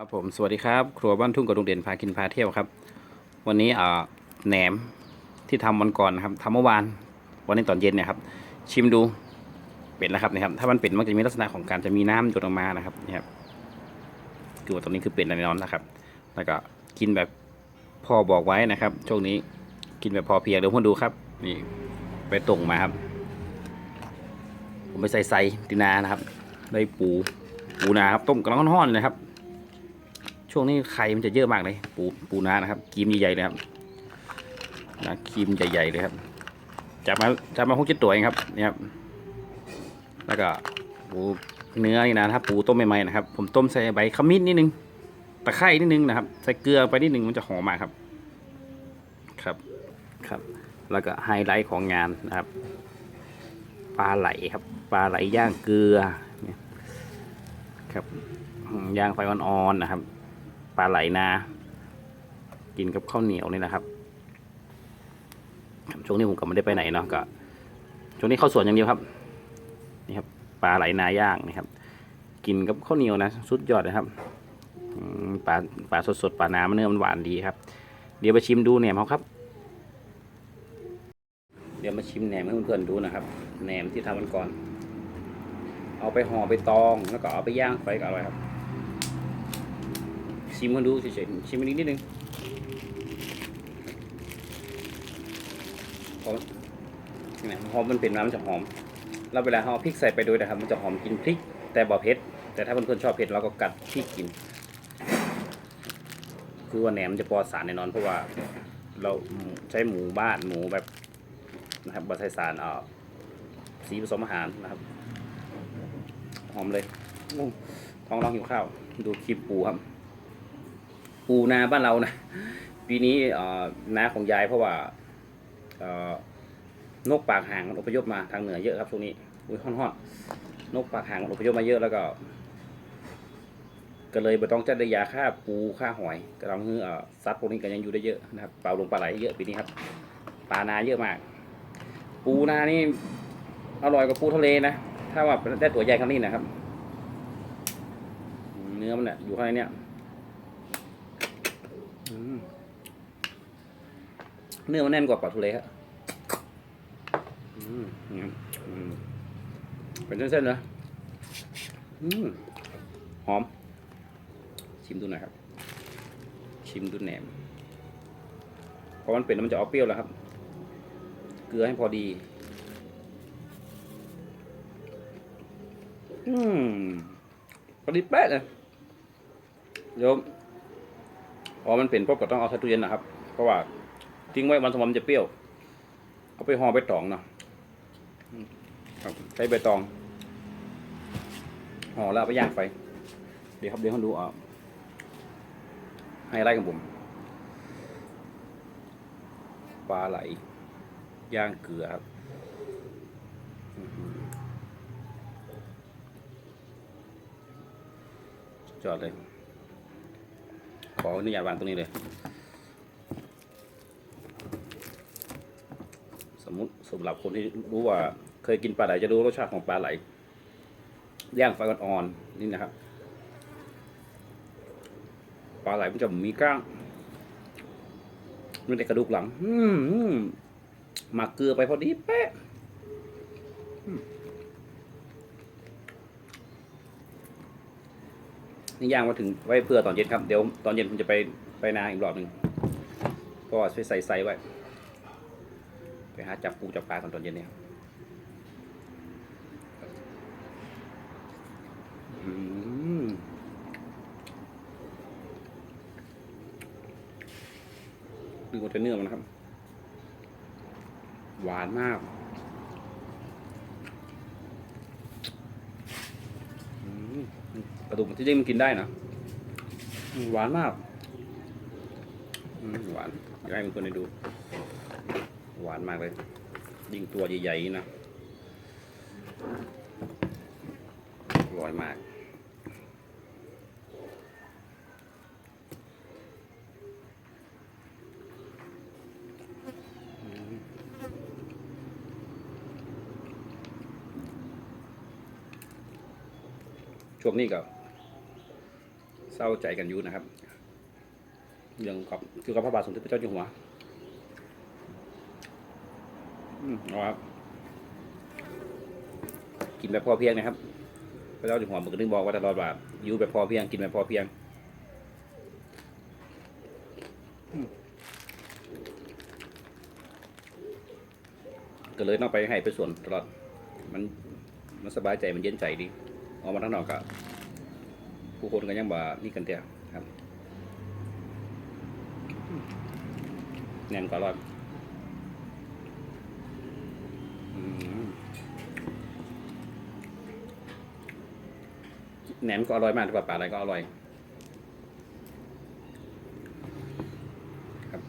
ครับผมสวัสดีครับ ครัวบ้านทุ่งกับลุงเด่นพากินพาเที่ยวครับ วันนี้อ่าแหนมที่ทำวันก่อนนะครับทำเมื่อวานวันนี้ตอนเย็นเนี่ยครับชิมดูเป็ดแล้วครับนะครับ ถ้ามันเป็ดมันจะมีลักษณะของการจะมีน้ำหยดออกมานะครับนี่ครับคือว่าตรงนี้คือเป็ดแน่นอนนะครับ แล้วก็กินแบบพ่อบอกไว้นะครับช่วงนี้กินแบบพอเพียงเดี๋ยวพวกดูครับ นี่ไปตรงมาครับ ผมไปใส่ไซตินานะครับ ได้ปูปูนาครับต้มกำลังร้อนๆเลยนะครับ ช่วงนี้ไข่มันจะเยอะมากเลย ปูปูนานะครับครีมใหญ่ๆเลยครับนะครีมใหญ่ๆเลยครับจับมาจับมาหกเจ็ดตัวเองครับนี่ครับแล้วก็ปูเนื้อนี่นะครับปูต้มใหม่ๆนะครับ ผมต้มใส่ใบขมิ้นนิดนึงตะไคร้นิดนึงนะครับ ใส่เกลือไปนิดนึงมันจะหอมมากครับ ครับครับ แล้วก็ไฮไลท์ของงานนะครับปลาไหลครับปลาไหลย่างเกลือครับย่างไฟอ่อนๆนะครับ ปลาไหลนา กินกับข้าวเหนียวนี่นะครับช่วงนี้ผมก็ไม่ได้ไปไหนเนาะก็ช่วงนี้เข้าสวนอย่างเดียวครับ นี่ครับ ปลาไหลนาย่างนี่ครับ กินกับข้าวเหนียวนะ สุดยอดนะครับปลาปลาสดๆปลาน้ำเนื้อมันหวานดีครับ เดี๋ยวไปชิมดูแหนมเขาครับ เดี๋ยวมาชิมแหนมให้เพื่อนๆดูนะครับแหนมที่ทำวันก่อน เอาไปห่อไปตองแล้วก็เอาไปย่างไฟก็อร่อยครับ ชิมกันดูเฉยๆชิมอันนี้นิดนึงพอเนี่ยพอมมันเป็นน้ำจะหอมแล้วเวลาเอาพริกใส่ไปด้วยนะครับ มันจะหอมกินพริก แต่บ่เผ็ดแต่ถ้าเพื่อนๆชอบเผ็ดเราก็กัดพริกกิน คือว่าแหนมจะปลอดสารแน่นอนเพราะว่าเราใช้หมูบ้านหมูแบบนะครับบะใส่สารอ่อสีผสมอาหารนะครับ หอมเลยท้องร้องหิวข้าว ดูคลิปปูครับ ปูนาบ้านเรานะปีนี้นาของยายเพราะว่านกปากห่างมันอพยพมาทางเหนือเยอะครับช่วงนี้อุ้ยฮอนๆนกปากห่างมันอพยพมาเยอะแล้วก็ก็เลยไม่ต้องจัดได้ยาฆ่าปูฆ่าหอยก็ทำให้เอ่อซัดพวกนี้ก็ยังอยู่ได้เยอะนะครับปลาลงปลาไหลเยอะปีนี้ครับปลานาเยอะมาก ปูนานี่อร่อยกว่าปูทะเลนะถ้าว่าได้ตัวใหญ่ขนาดนี้นะครับ เนื้อมันเนี่ยอยู่ข้างในเนี่ย เนื้อมันแน่นกว่าปลาทะเลครับเป็นเส้นๆเลยอืมหอม ชิมดูหน่อยครับ ชิมดูแหนมเพราะมันเป็นแล้วมันจะออกเปรี้ยวแล้วครับ เกลือให้พอดี อืมพอดีแป๊ะเลยเดี๋ยว อมันเป็นปุ๊บก็ต้องเอาใส่ตู้เย็นนะครับ เพราะว่าทิ้งไว้วันสองวันมันจะเปรี้ยว เอาไปห่อใบตองเนาะครับใช้ใบตองห่อแล้วเอาไปย่างไฟ เดี๋ยวครับเดี๋ยวเขาดูอะไฮไลท์ของผมปลาไหล ย่างเกลือครับอื้อดเลย ออนุญาตวางตรงนี้เลย สมมติสำหรับคนที่รู้ว่าเคยกินปลาไหลจะรู้รสชาติของปลาไหลย่างไฟอ่อนๆนี่นะครับ ปลาไหลมันจะมีกล้างมันแต่กระดูกหลัง อืมมหมักเกลือไปพอดีเป๊ะอืม นี่ย่างมาถึงไว้เพื่อตอนเย็นครับ เดี๋ยวตอนเย็นผมจะไปไปนาอีกรอบหนึ่งก็ช่วยใส่ไซไว้ ไปหาจับปูจับปลาตอนตอนเย็นเนี่ยอืมดูคอนเทนเนอร์มันนะครับ หวานมากอืม กระดูกที่จริงมันกินได้นะหวานมากหวานอยากให้เพื่อนๆได้ดู หวานมากเลย ยิ่งตัวใหญ่ๆนะอร่อยมากช่วงนี้ก็ เศร้าใจกันอยู่นะครับเรื่องกับเกี่ยวกับพระบาทสมเด็จพระเจ้าอยู่หัวอืมครับกินแบบพอเพียงนะครับพระเจ้าอยู่หัวมันก็นึกบอกว่าตลอดว่าอยู่แบบพอเพียงกินแบบพอเพียงก็เลยต้องไปให้ไปสวนตลอดมันมันสบายใจมันเย็นใจดีออกมาทั้งนอกก็ ผู้คนก็ยังบ่นี่กันเดียวครับแน่นกว่าอร่อยแหนมก็อร่อยมากกว่าปลาอะไรก็อร่อยครับ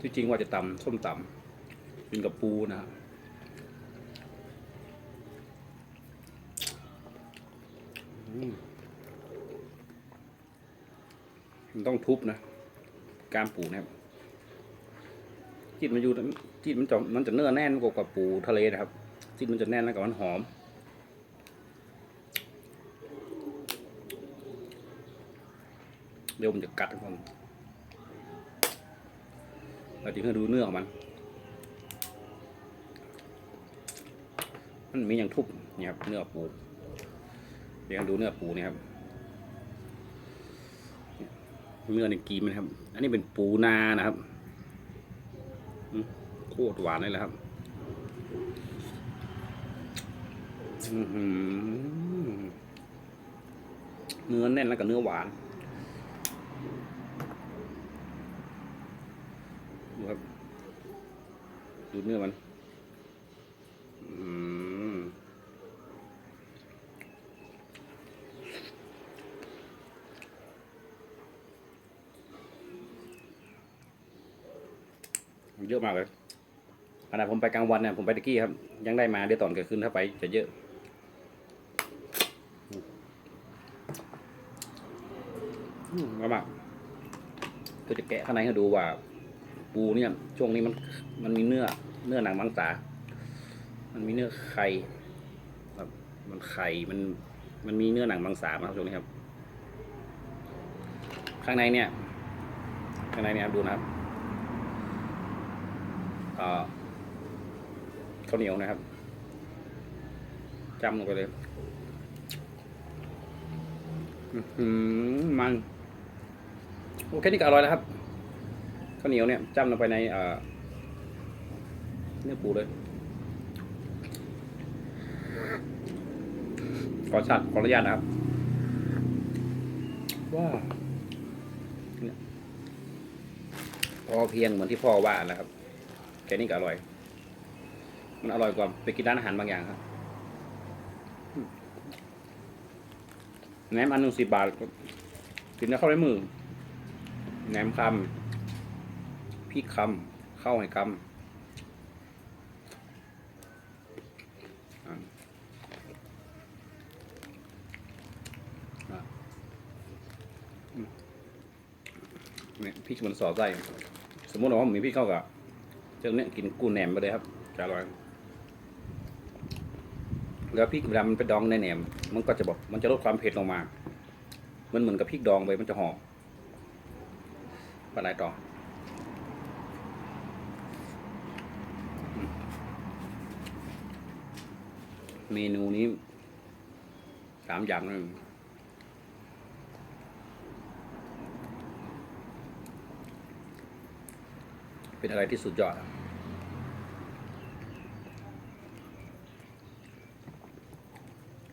ที่จริงว่าจะตำส้มตำกินกับปูนะครับ มันต้องทุบนะ กามปูนะครับจิตมันอยู่จิตมันจะมันจะเนื้อแน่นกว่ากับปูทะเลนะครับจิตมันจะแน่นแล้วก็มันหอมเดี๋ยวมันจะกัดทุกคนเราจะให้ดูเนื้อของมัน มันมีอย่างทุบเนี่ยครับเนื้อปู เดี๋ยวดูเนื้อปูนี่ครับเนื้อในกีมนะครับ อันนี้เป็นปูนานะครับโคตรหวานเลยแหละครับเนื้อแน่นแล้วก็เนื้อหวานดูครับดูเนื้อมัน เยอะมากเลยขณะผมไปกลางวันเนี่ยผมไปตะกี้ครับ ยังได้มาเดี๋ยวตอนเกิดขึ้นถ้าไปจะเยอะ อืมมากก็จะแกะข้างในให้ดูว่า ปูเนี่ยช่วงนี้มันมันมีเนื้อ เนื้อหนังมังสามันมีเนื้อไข่ครับมันไข่มัน มันมีเนื้อหนังมังสามาครับช่วงนี้ครับ ข้างในเนี่ย ข้างในเนี่ยครับดูนะครับ ข้าวเหนียวนะครับจำลงไปเลยมันโอเคนี่ก็อร่อยแล้วครับข้าวเหนียวเนี่ยจำลงไปในเนื้อปูเลย ขอชัดขออนุญาตนะครับ ว้าพอเพียงเหมือนที่พ่อว่านะครับ แค่นี้ก็อร่อย มันอร่อยกว่าไปกินร้านอาหารบางอย่างครับแหนมอันหนึ่งสิบบาทกินแล้วเข้าในมือแหนมคำพริกคำเข้าให้คำอะอะอืมเนี่ยพริกมันสอดไส้สมมติว่าผมมีพริกเข้ากับ เจ้าเนี้ยกินกูแหนมไปเลยครับจะอร่อยแล้วพริกเวลามันไปดองในแหนม มันก็จะบอกมันจะลดความเผ็ดลงมา มันเหมือนกับพริกดองไปมันจะหอมปลาไหลต่ออืมเมนูนี้สามอย่างนึง เป็นอะไรที่สุดยอด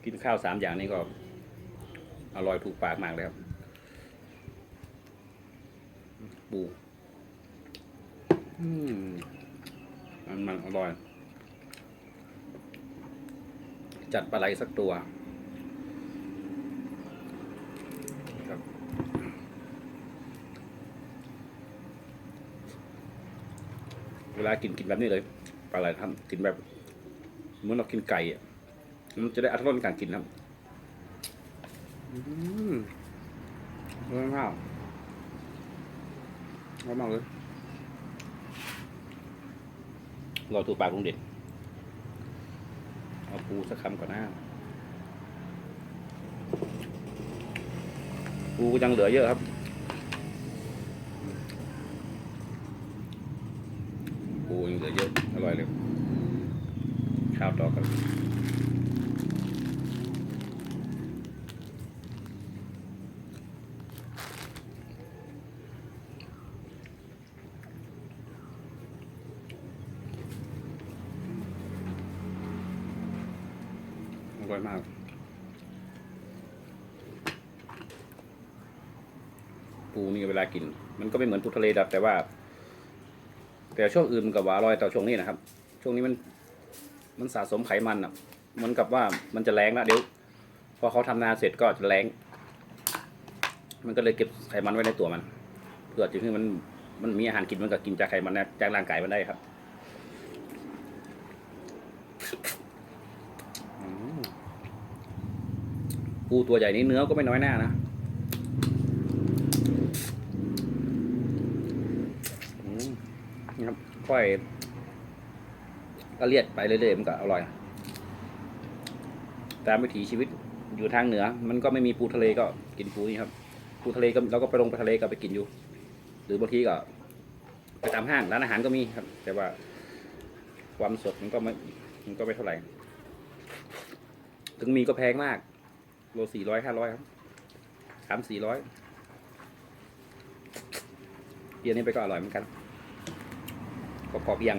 กินข้าวสามอย่างนี้ก็ อร่อยถูกปากมากเลยครับ ปูอืมมันมันอร่อย จัดปลาไหลสักตัว ครับ เว ลากินกินแบบนี้เลยปลาไหลทำกินแบบเหมือนเรากินไก่อะมันจะได้อัตรสในการกินครับอืมอร่อยมากอร่อยมากเลยรอตัวปลากลุงเด่นเอาปูสักคำก่อนนะปูยังเหลือเยอะครับ ปูยังเหลือเยอะอร่อยเลยข้าวต่อกันอร่อยมากปูนี่เวลากิน มันก็ไม่เหมือนปูทะเลดับแต่ว่า แต่ช่วงอื่นมันกับว่าอร่อยแต่ช่วงนี้นะครับ ช่วงนี้มันมันสะสมไขมันอะมือนกับว่ามันจะแรงนะเดี๋ยว พอเขาทำนาเสร็จก็จะแรง มันก็เลยเก็บไขมันไว้ในตัวมันเพื่อจะให้มันมันมีอาหารกินมันก็กินจากไขมันนะจากร่างกายมันได้ครับปูตัวใหญ่นี้เนื้อก็ไม่น้อยหน้านะ อืมนี่ ค่อย ก็เลียดไปเรื่อยๆมันก็อร่อย ตามวิถีชีวิตอยู่ทางเหนือ มันก็ไม่มีปูทะเลก็กินปูนี่ครับ ปูทะเลก็เราก็ไปลงไปทะเลก็ไปกินอยู่ หรือบางทีก็ ไปตามห้างร้านอาหารก็มีครับ แต่ว่าความสดมันก็ไม่มันก็ไม่เท่าไหร่ ถึงมีก็แพงมาก โลสี่ร้อยห้าร้อยครับสามสี่ร้อยเบียร์นี้ไปก็อร่อยเหมือนกัน ก็พอเพียง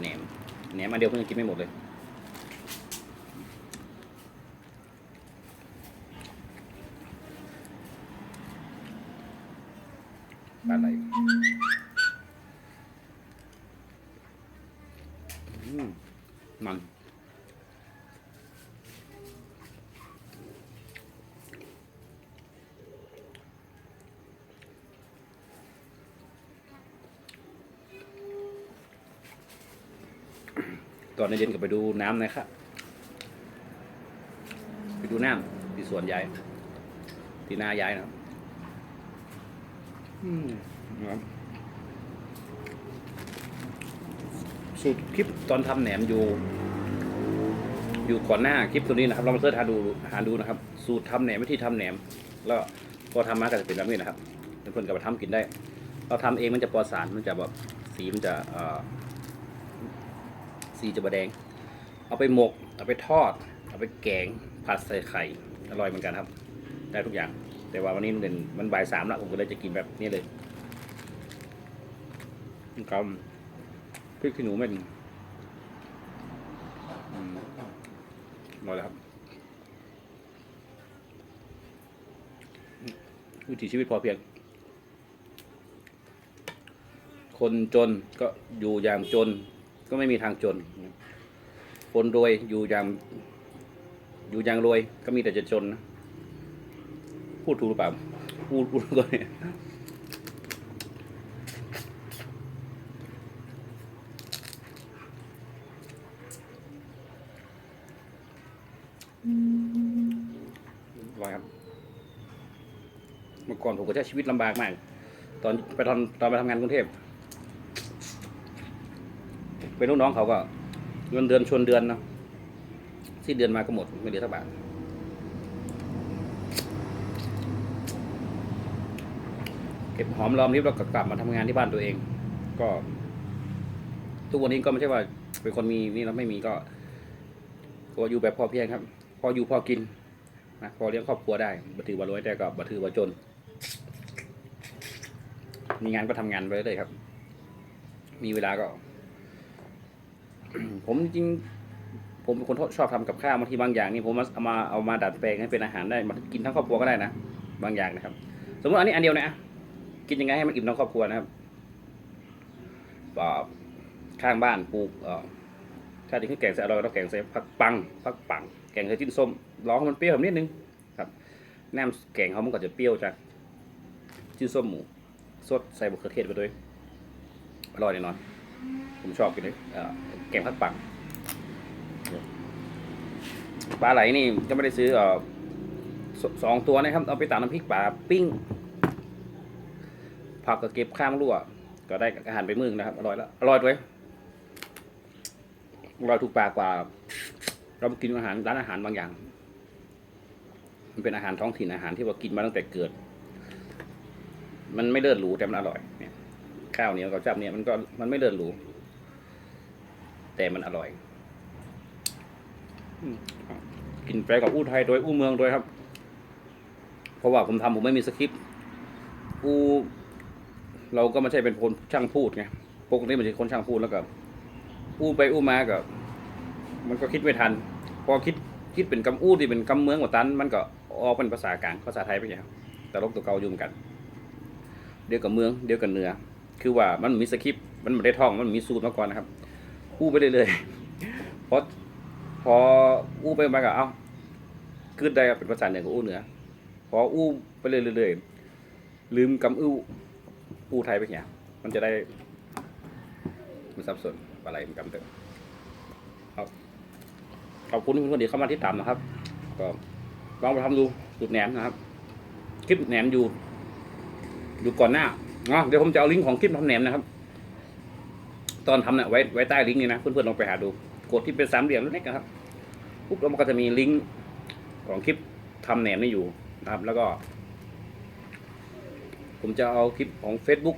แหนมแหนมอันเดียวเพิ่งกินไม่หมดเลยปลาไหลอืมมัน ตอนเย็นก็ไปดูน้ำนะครับไปดูน้ำที่สวนยายที่นายายนะอืมนะครับสูตรคลิปตอนทำแหนมอยู่ อยู่ก่อนหน้าคลิปตัวนี้นะครับลองมาเสิร์ชหาดูหาดูนะครับ สูตรทำแหนมวิธีทำแหนม แล้วพอทำมาก็จะเป็นแบบนี้นะครับเพื่อนๆก็มาทำกินได้ เราทำเองมันจะปลอดสารมันจะแบบสีมันจะเอ่อ สีจะบะแดง เอาไปหมก เอาไปทอด เอาไปแกงผัดใส่ไข่อร่อยเหมือนกันครับ ได้ทุกอย่าง แต่ว่าวันนี้มันเป็นมันบ่ายสามแล้วผมก็เลยจะกินแบบนี้เลยกำพริกขี้หนูเม็ดอืมอร่อยแล้วครับวิถีชีวิตพอเพียง คนจนก็อยู่อย่างจน ก็ไม่มีทางจน คนรวยอยู่อย่างอยู่อย่างรวยก็มีแต่จะจนนะพูดถูกหรือเปล่าพูดพูดก่อนเนี่ยรอยครับ เมื่อก่อนผมก็ใช้ชีวิตลำบากมาก ตอนไปทำตอนไปทำงานกรุงเทพ เป็นลูกน้องเขาก็เงินเดือนชนเดือนเนาะที่เดือนมาก็หมดไม่เหลือสักบาทเก็บหอมรอมริบแล้วก็กลับมาทำงานที่บ้านตัวเอง ก็ ทุกวันนี้ก็ไม่ใช่ว่า เป็นคนมีนี่แล้วไม่มีก็ก็อยู่แบบพอเพียงครับ พออยู่พอกินนะพอเลี้ยงครอบครัวได้บัถือว่ารวยแต่ก็บัถือว่าจน มีงานก็ทำงานไปเรื่อยครับ มีเวลาก็ ผมจริง ผมเป็นคนชอบทำกับข้าวบางทีบางอย่างนี่ผมเอามาเอามาดัดแปลงให้เป็นอาหารได้มากินทั้งครอบครัวก็ได้นะบางอย่างนะครับ สมมติอันนี้อันเดียวนะกินยังไงให้มันอิ่มทั้งครอบครัวนะครับอ่าข้างบ้านปลูกเออถ้าจะให้แกงใส่อร่อยต้องแกงใส่ผักปังผักปัง แกงใส่จิ้นส้มร้องให้มันเปรี้ยวนิดนึงครับน้ำแกงเขามันก็จะเปรี้ยวจากจิ้นส้มหมูสดใส่มะเขือเทศไปด้วยอร่อยแน่นอน ผมชอบกินเลยแกงผักปังปลาไหลนี่ก็ไม่ได้ซื้ออสสองตัวนะครับ เอาไปตำน้ำพริกปลาปิ้งผักก็เก็บข้างรั่ว ก็ได้อาหารไปมื้อนึงนะครับ อร่อยแล้วอร่อยด้วยอร่อยถูกปากกว่า เราไปกินอาหารร้านอาหารบางอย่าง มันเป็นอาหารท้องถิ่นอาหารที่ว่ากินมาตั้งแต่เกิด มันไม่เลิศหรูแต่มันอร่อยเนี่ย ข้าวเหนียวกับจับเนี่ยมันก็มันไม่เลิศหรูแต่มันอร่อยกินไปกับอู้ไทยโดยอู้เมืองโดยครับ เพราะว่าผมทำผมไม่มีสคริปต์อู้เราก็ไม่ใช่เป็นคนช่างพูดไงปกติมันจะคนช่างพูดแล้วก็อู้ไปอู้มากับมันก็คิดไม่ทัน พอคิดคิดเป็นกำอู้ที่เป็นกำเมืองกว่าตัน มันก็ออกเป็นภาษากลางภาษาไทยไปอย่างแต่ลกตัวเก่ายู่เหมือนกัน เดียวกับเมืองเดียวกับเหนือ คือว่ามันมีสคริปต์มันไม่ได้ท่องมันมีสูตรมาก่อนนะครับอู้ไปเรื่อยๆพอพออู้ไปมาก็เอ้าขึ้นได้เป็นภาษาเหนือกับอู้เหนือพออู้ไปเรื่อยๆลืมกำอู้อู้ไทยไปอย่างมันจะได้ไม่สับสนอะไรมันกำเติมครับขอบคุณทุกคนที่เข้ามาที่ตามนะครับ ก็ลองไปทำดูสูตรแหนมนะครับ คลิปแหนมอยู่ อยู่ก่อนหน้า นาะเดี๋ยวผมจะเอาลิงก์ของคลิปทำแหนมนะครับ ตอนทำเนี่ยไว้ไว้ใต้ลิงก์นี้นะเพื่อนๆลองไปหาดู กดที่เป็นสามเหลี่ยมเล็กๆนะครับปุ๊บแล้วมันก็จะมีลิงก์ของคลิปทำแหนมนี่อยู่นะครับ แล้วก็ ผมจะเอาคลิปของ Facebook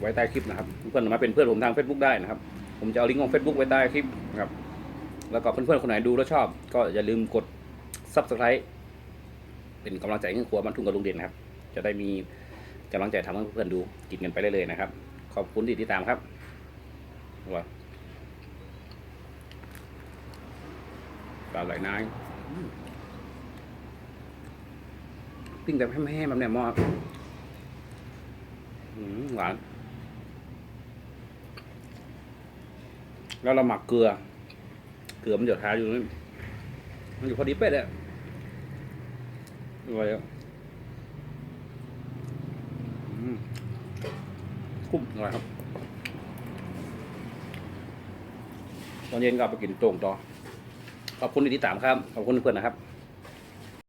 ไว้ใต้คลิปนะครับเพื่อนๆมาเป็นเพื่อนผมทาง Facebook ได้นะครับ ผมจะเอาลิงก์ของ Facebook ไว้ใต้คลิปนะครับ แล้วก็เพื่อนๆคนไหนดูแล้วชอบ ก็อย่าลืมกด Subscribe เป็นกำลังใจให้ครัวมันทุ่งกับลุงเด่นนะครับ จะได้มี กำลังใจทำให้เพื่อนๆดูกินกันไปเรื่อยๆนะครับ ขอบคุณที่ติดตามครับว่าปลาไหลนายปิ้งแบบแห้งๆแบบเนี้ยมอครับหวาน แล้วเราหมักเกลือ เกลือมันจะทาอยู่นี่มันอยู่พอดีเป๊ะเลยอร่อยอะอืม คุ้มอร่อยครับตอนเย็นก็ไปกินโต่งต่อขอบคุณที่ติดตามครับ ขอบคุณเพื่อนนะครับ